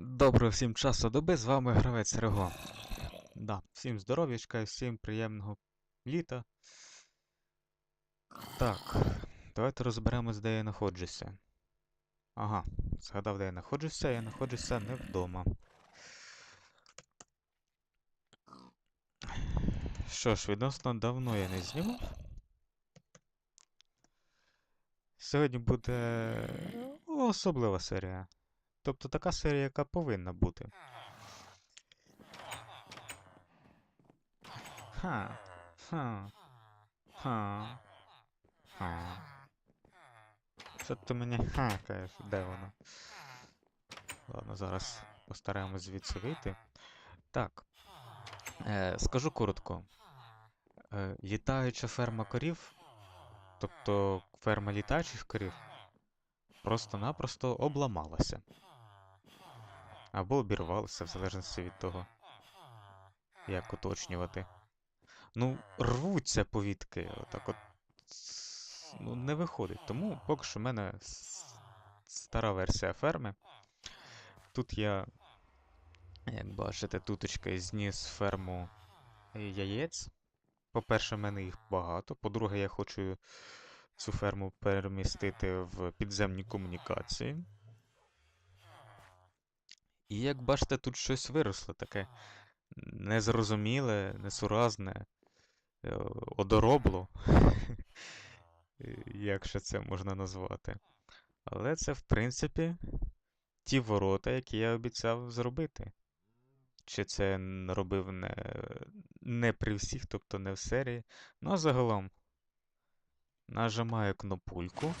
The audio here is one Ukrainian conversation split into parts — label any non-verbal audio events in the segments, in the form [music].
Доброго всім часу доби, з вами гравець Рего. Да, Всім здоров'ячка і всім приємного літа. Так, давайте розберемось, де я знаходжуся. Ага, згадав, де я знаходжуся, я знаходжуся не вдома. Що ж, відносно давно я не знімав. Сьогодні буде ну, особлива серія. Тобто така серія, яка повинна бути. Ха. Ха. Ха. Ха. Що ти мене хакаєш? Де воно? Ладно, зараз постараємось звідси вийти. Так. Е, Скажу коротко. Е, Літаюча ферма корів, тобто ферма літаючих корів, просто-напросто обламалася. Або обірвалися, в залежності від того, як уточнювати. Ну, рвуться повітки, отак от ну, не виходить. Тому поки що в мене стара версія ферми. Тут я, як бачите, туточки зніс ферму яєць. По-перше, в мене їх багато. По-друге, я хочу цю ферму перемістити в підземні комунікації. І як бачите, тут щось виросло таке незрозуміле, несуразне, е, одоробло, [laughs] як ще це можна назвати. Але це, в принципі, ті ворота, які я обіцяв зробити. Чи це робив не, не при всіх, тобто не в серії. Ну а загалом нажимаю кнопульку.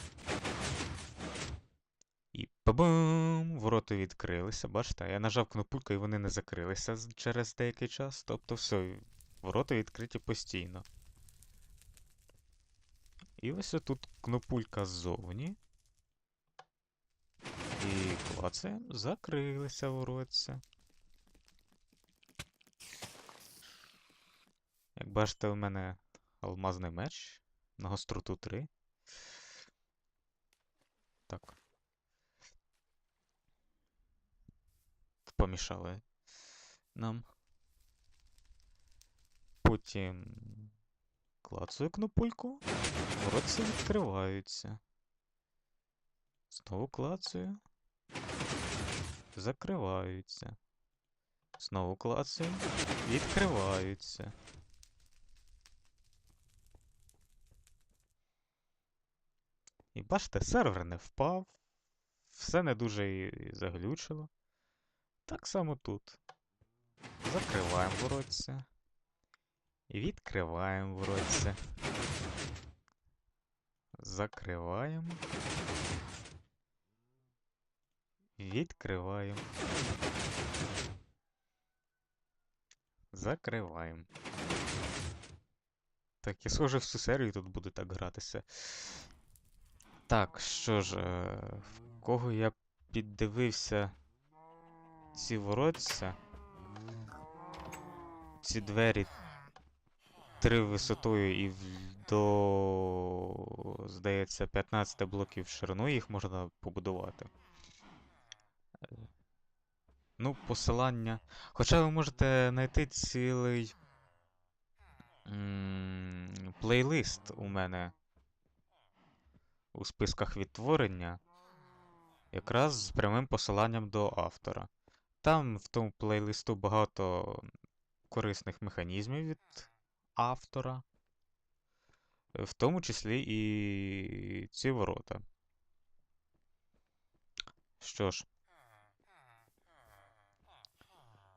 Па-бам! Відкрилися, бачите? Я нажав кнопульку і вони не закрилися через деякий час. Тобто все, ворота відкриті постійно. І ось тут кнопулька ззовні. І клацаємо, закрилися воротця. Як бачите, у мене алмазний меч на гостроту 3. Так. помішали нам. Потім клацаю кнопульку. Вороці відкриваються. Знову клацаю. Закриваються. Знову клацаю. Відкриваються. І бачите, сервер не впав. Все не дуже і заглючило. Так само тут. Закриваємо воротця. Відкриваємо воротця. Закриваємо. Відкриваємо. Закриваємо. Так, я схоже всю серію тут буде так гратися. Так, що ж, е, в кого я піддивився ці воротця. Ці двері три висотою і до, здається, 15 блоків ширину їх можна побудувати. Ну, посилання. Хоча ви можете знайти цілий плейлист у мене у списках відтворення, якраз з прямим посиланням до автора. Там в тому плейлисту багато корисних механізмів від автора, в тому числі і ці ворота. Що ж,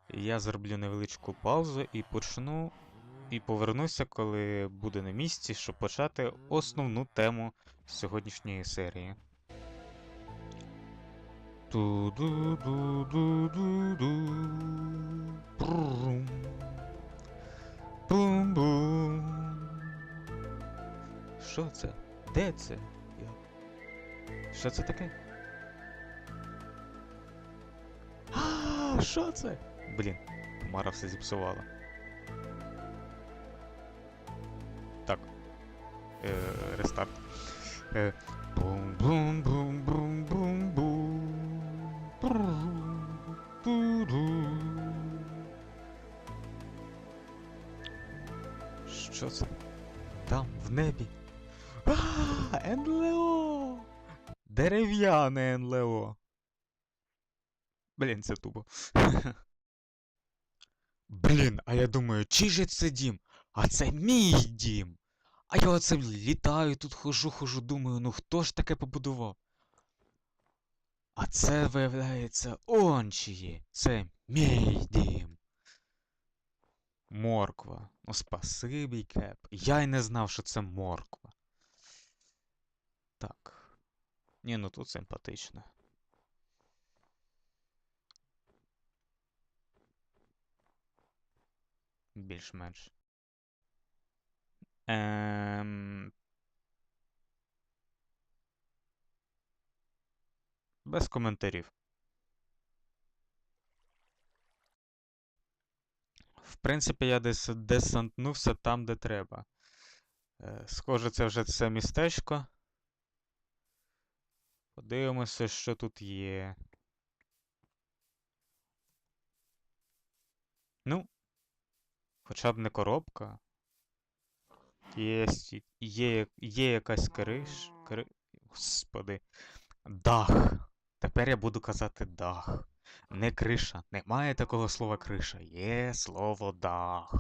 я зроблю невеличку паузу і почну. І повернуся, коли буде на місці, щоб почати основну тему сьогоднішньої серії. Ту-ду-ду-ду-ду-ду. Бум-бум. Що це? Де це? Що це таке? А, що це? Блін, Мара все зіпсувала. Так. Е, Рестарт. Е, бум-бум-бум. Небі. А, НЛО! Дерев'яне НЛО. Блін, це тупо. [laughs] Блін, а я думаю, чий же це дім? А це мій дім. А я оце літаю, тут хожу, хожу, думаю, ну хто ж таке побудував? А це, виявляється, он чиє. Це мій дім. Морква. Ну, спасибі, Кеп. Я й не знав, що це морква. Так. Ні, ну тут симпатично. Більш-менш. Ем... Без коментарів. В принципі, я десь десантнувся там, де треба. Е, Схоже, це вже це містечко. Подивимося, що тут є. Ну, хоча б не коробка. Є, є, є якась криш. Кри... Господи. Дах. Тепер я буду казати дах. Не криша. Немає такого слова криша. Є слово дах.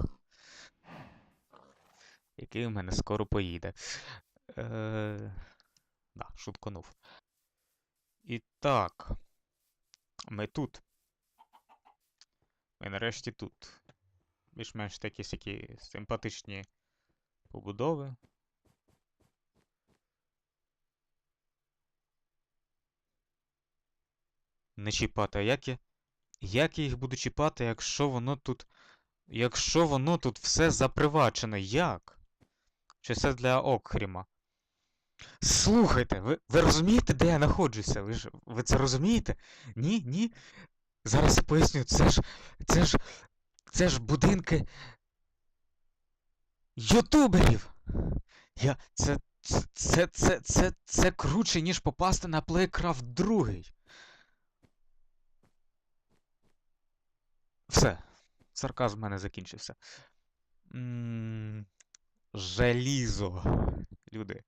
Який в мене скоро поїде. Е... Да, шутканув. І так. Ми тут. Ми нарешті тут. Більш-менш такі сякі симпатичні побудови. Не чіпати. А як я. Як я їх буду чіпати, якщо воно тут. Якщо воно тут все запривачене, як? Чи це для Окхріма? Слухайте, ви, ви розумієте, де я знаходжуся? Ви ж ви це розумієте? Ні, ні. Зараз поясню, це ж. Це ж. Це ж будинки. Ютуберів! Я. Це. Це. Це. Це. Це, це круче, ніж попасти на Playcraft 2. Все. Сарказм в мене закінчився. М, Желізо. Люди.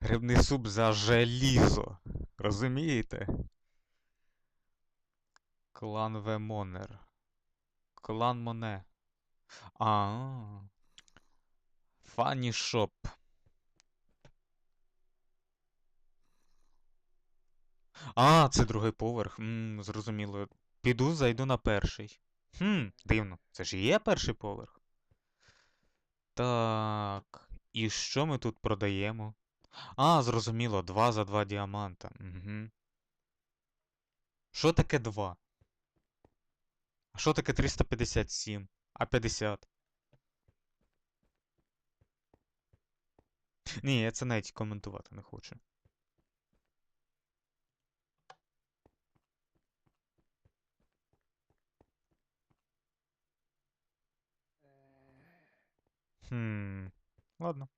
Грибний суп за желізо. Розумієте? Клан Вемонер. Клан Моне. А. Фанні Шоп. А, це другий поверх. М, зрозуміло. Піду, зайду на перший. Хм, дивно. Це ж є перший поверх. Так. І що ми тут продаємо? А, зрозуміло, 2 за 2 діаманта. Угу. Що таке 2? А що таке 357? А 50? Ні, я це навіть коментувати не хочу. Хм. Ладно.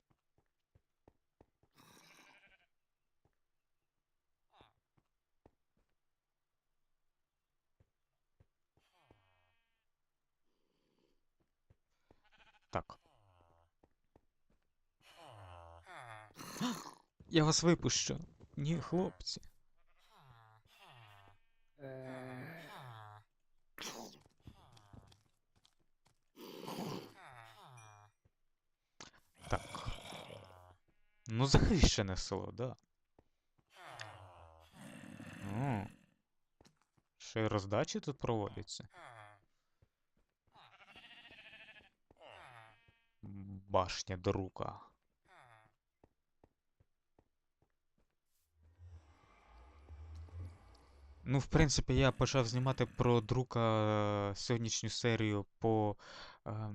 Так. [gasps] Я вас випущу. Ні, хлопці. Так. Ну, захищене село, да. О. Ще й роздачі тут проводяться. Башня друка. Ну, в принципі, я почав знімати про друка е, сьогоднішню серію по е,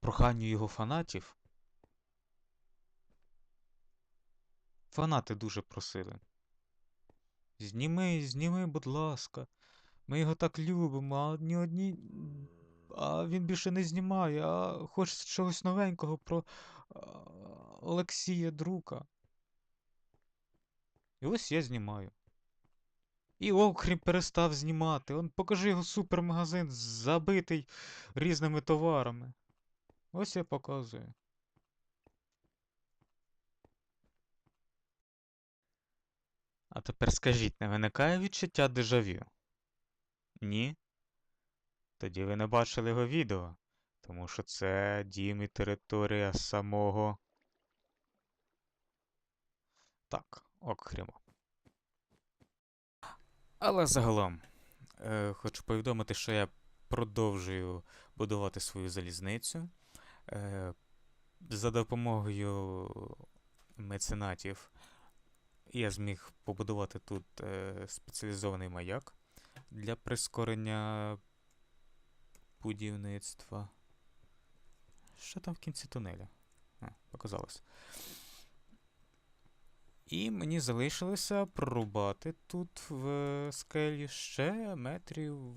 проханню його фанатів. Фанати дуже просили. Зніми, зніми, будь ласка. Ми його так любимо, а ні одні. А він більше не знімає, а хочеться чогось новенького про Олексія Друка. І ось я знімаю. І Окрім перестав знімати. Он покажи його супермагазин, забитий різними товарами. Ось я показую. А тепер скажіть, не виникає відчуття дежавю? Ні? Тоді ви не бачили його відео, тому що це дім і територія самого. Так, окремо. Але загалом, е, хочу повідомити, що я продовжую будувати свою залізницю. Е, за допомогою меценатів я зміг побудувати тут е, спеціалізований маяк для прискорення будівництва. Що там в кінці тунеля? А, показалось. І мені залишилося прорубати тут в скелі ще метрів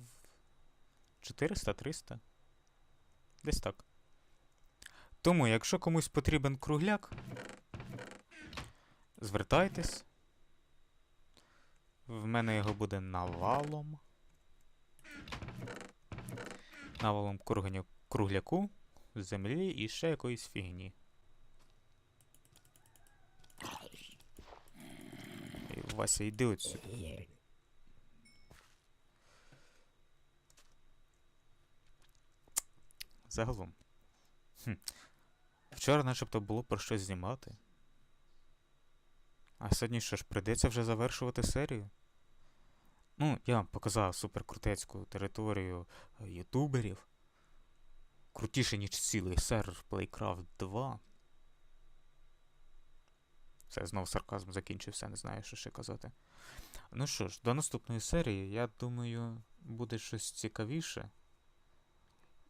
400-300. Десь так. Тому, якщо комусь потрібен кругляк, звертайтесь. В мене його буде навалом. Навалом кругня- кругляку, землі і ще якоїсь фігні. І, Вася, йди отсюди. Загалом. Хм. Вчора начебто було про що знімати. А сьогодні що ж, прийдеться вже завершувати серію? Ну, я вам показав суперкрутецьку територію е, ютуберів. Крутіше, ніж цілий сервер Playcraft 2. Це знов сарказм закінчився, не знаю, що ще казати. Ну що ж, до наступної серії, я думаю, буде щось цікавіше.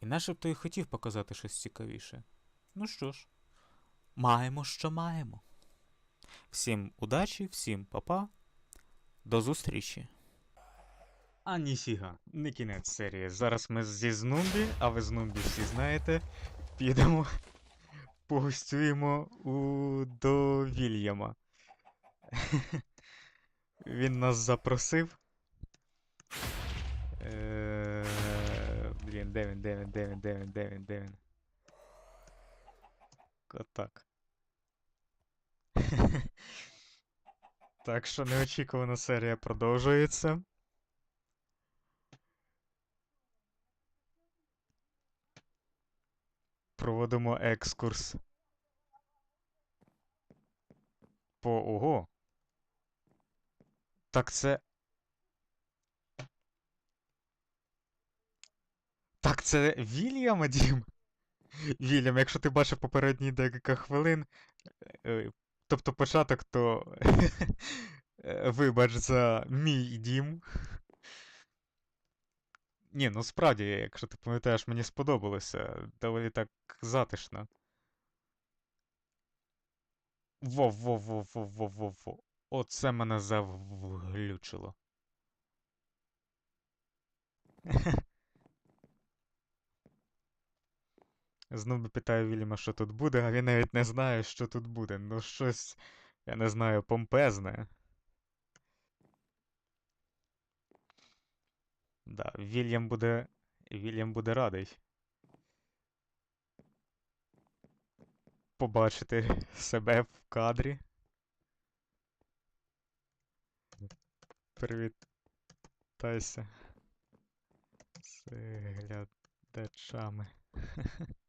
І начебто і хотів показати щось цікавіше. Ну що ж, маємо, що маємо. Всім удачі, всім па-па. До зустрічі. А ніфіга, не кінець серії. Зараз ми зі Знумбі, а ви Знумбі всі знаєте, підемо [laughs] погостюємо у до Вільяма. [laughs] Він нас запросив. Е, Блін, де він, де він, де він, де він, де він, де він. Отак. Так що неочікувана серія продовжується. Проводимо екскурс. По ого. Так це. Так це Вільяма, Дім? Вільям, якщо ти бачив попередні декілька хвилин, е, тобто початок, то [laughs] е, вибач за мій дім. Ні, ну справді, якщо ти пам'ятаєш, мені сподобалося. Доволі так затишно. Во, во, во, во, во, во, во. Оце мене завглючило. [laughs] Знову питаю Вільяма, що тут буде, а він навіть не знає, що тут буде. Ну, щось, я не знаю, помпезне. Да, Вільям буде. Вільям буде радий. Побачити себе в кадрі. Привітайся з глядачами. [laughs]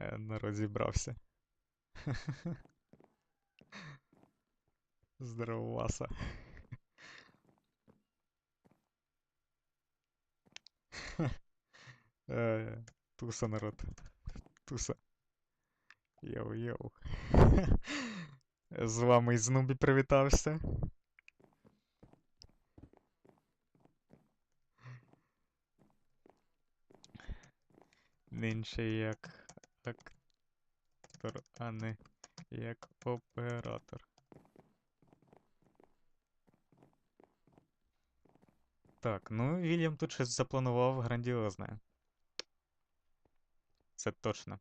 Е, Народ зібрався. Здорово, Васа. Е, Туса, народ. Туса. Йоу-йоу. З вами із Нубі привітався. Нинче як актор, а не як оператор. Так, ну Вільям тут щось запланував грандіозне. Це точно.